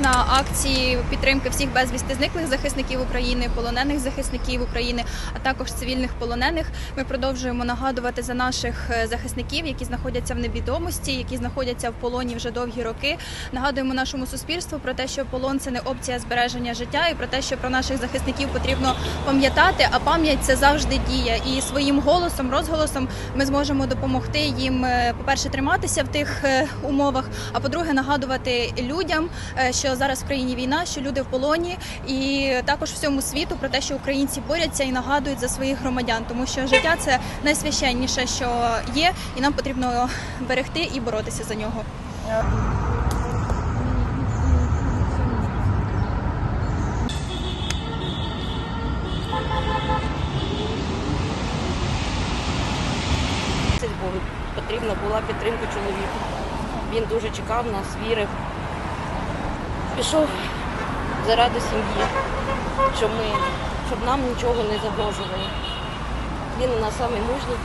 на акції підтримки всіх безвісти зниклих захисників України, полонених захисників України, а також цивільних полонених. Ми продовжуємо нагадувати за наших е, захисників, які знаходяться в невідомості, які знаходяться в полоні вже довгі роки. Нагадуємо нашому суспільству про те, що полон це не опція збереження життя, і про те, що про наших захисників потрібно пам'ятати. А пам'ять це завжди діє. І своїм голосом, розголосом ми зможемо допомогти їм, е, по-перше, триматися в тих е, умовах. А по-друге, нагадувати людям, що зараз в країні війна, що люди в полоні, і також всьому світу про те, що українці борються і нагадують за своїх громадян, тому що життя це найсвященніше, що є, і нам потрібно берегти і боротися за нього. бо потрібна була підтримка чоловіку. Він дуже чекав нас, вірив. Пішов заради сім'ї, щоб, ми, щоб нам нічого не загрожувало. Він у нас самий мужній,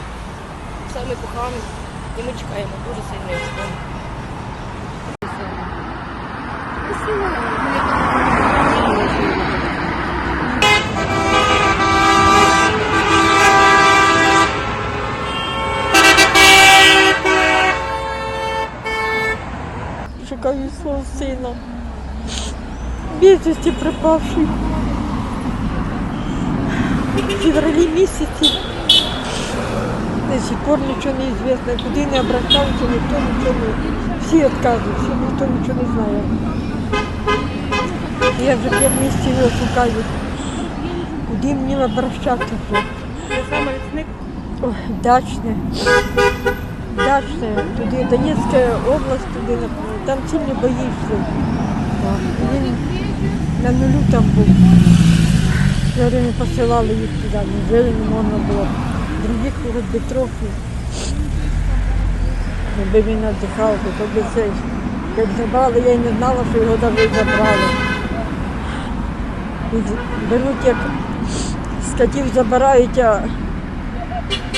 самий коханий, і ми чекаємо дуже сильно його. Шукаю свого сина. Безвісті пропавший. В февралі місяці. До сих пор нічого не известно. Куди не обращався, ніхто нічого не... Всі відказують, всі ніхто нічого не знає. Я вже п'ять місяців його шукаю. Куди мені обращатися? Це саме Ой, Дачне. Дачне, туди, Донецька область, туди, там сильно боїшся. Він на нулю там був. Все время посилали їх туди, неужели не можна було. Других хоч би трохи. Якби він віддихав, то би це. Як забрали, я й не знала, що його навіть забрали. І беруть як скотів забирають, а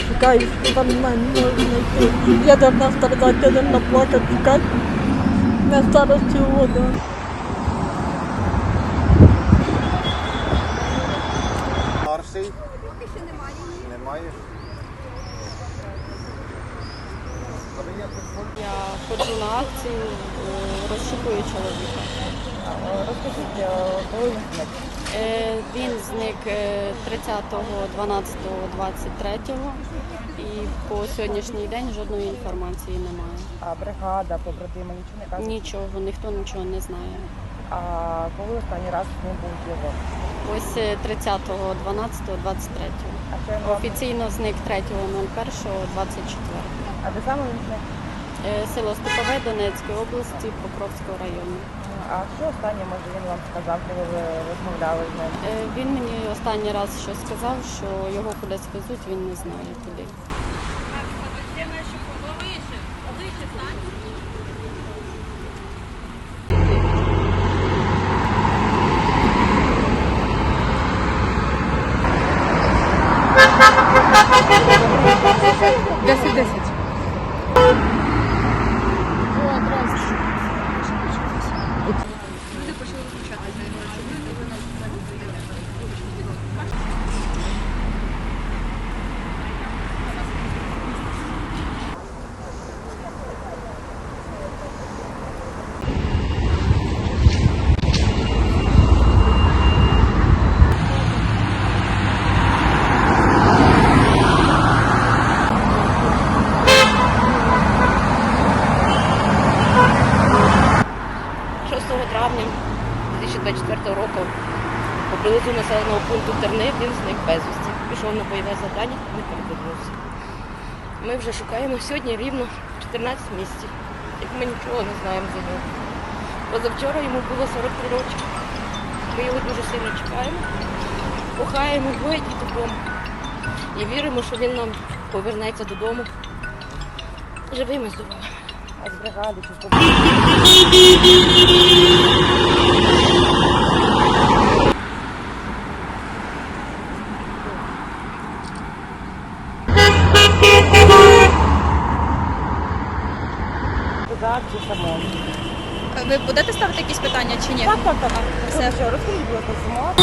шукають, що там немає, не можу знайти. Я давно страдати, я давно плакати, шукати на старості года. Старший? Немає. Я ходжу на акцію, е, розшукую чоловіка. Розкажіть, е, коли він зник? Е, Він зник е, 30.12.23 і по сьогоднішній день жодної інформації немає. А бригада, побратими, нічого не кажуть? Нічого, ніхто нічого не знає. А коли останній раз з ним був зв'язок? Ось е, 30.12.23. А що він вам? Офіційно зник 3.01.24. А де саме він зник? Е, Село Степове Донецької області, Покровського району. А що останнє, може, він вам сказав, коли ви розмовляли з ним? Е, Він мені останній раз що сказав, що його кудись везуть, він не знає куди. Десять десять. – Bye. Поблизу населеного пункту Терни він зник безвісті. Пішов на бойове завдання, не перевернувся. Ми вже шукаємо сьогодні рівно 14 місяців, як ми нічого не знаємо за нього. Позавчора йому було 43 роки. Ми його дуже сильно чекаємо, кохаємо двоє дітоком і віримо, що він нам повернеться додому живим і. А з бригади чи з побратими? само. Ви будете ставити якісь питання чи ні? Так, так, так. Все. Що, розкажіть, будь ласка, зима.